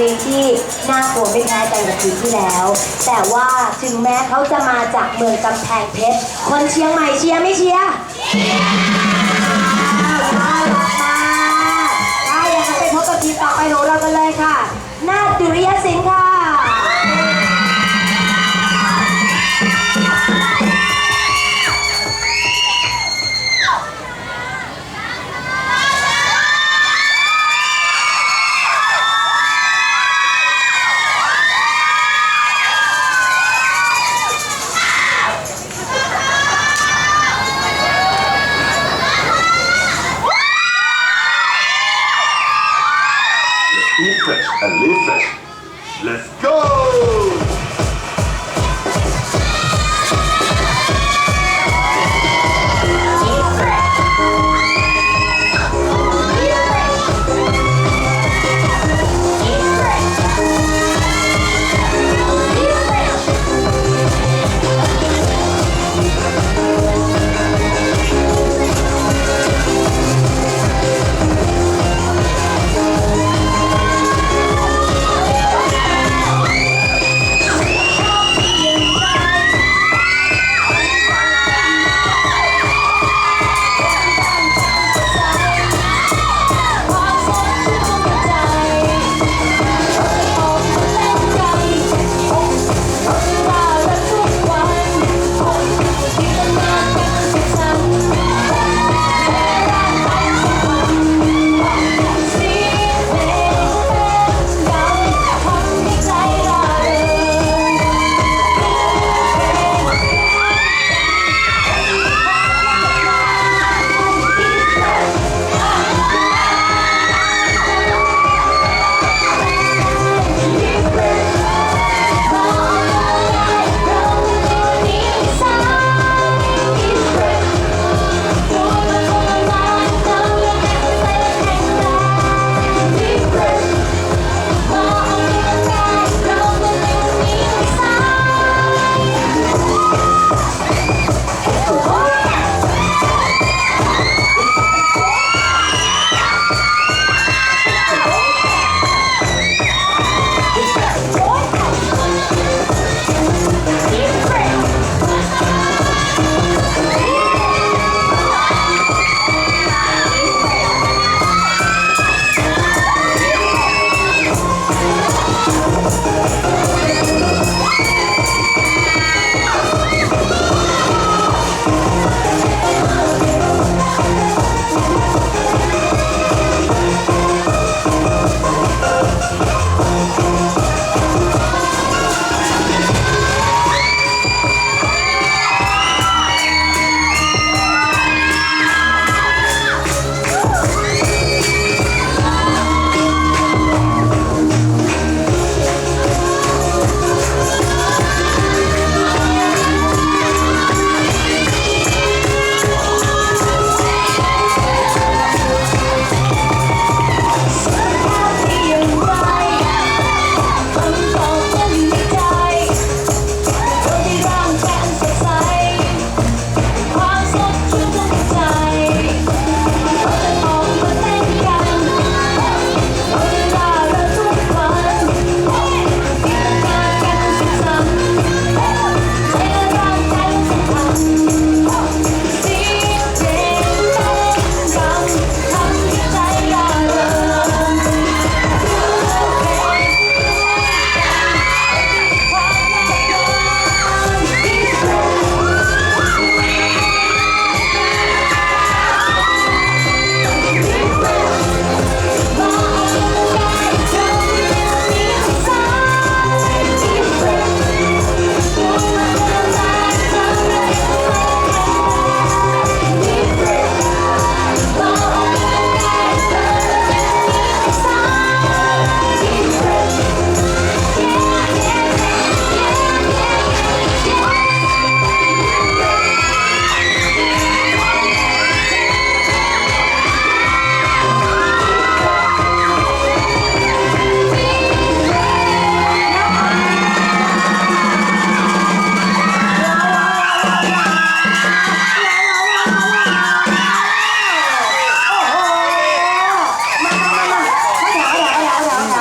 รีมที่น่ากลัวไม่แพ้กันกับปีที่แล้ว แต่ว่าถึงแม้เขาจะมาจากเมืองกำแพงเพชร คนเชียงใหม่เชียร์ไม่เชียร์ go!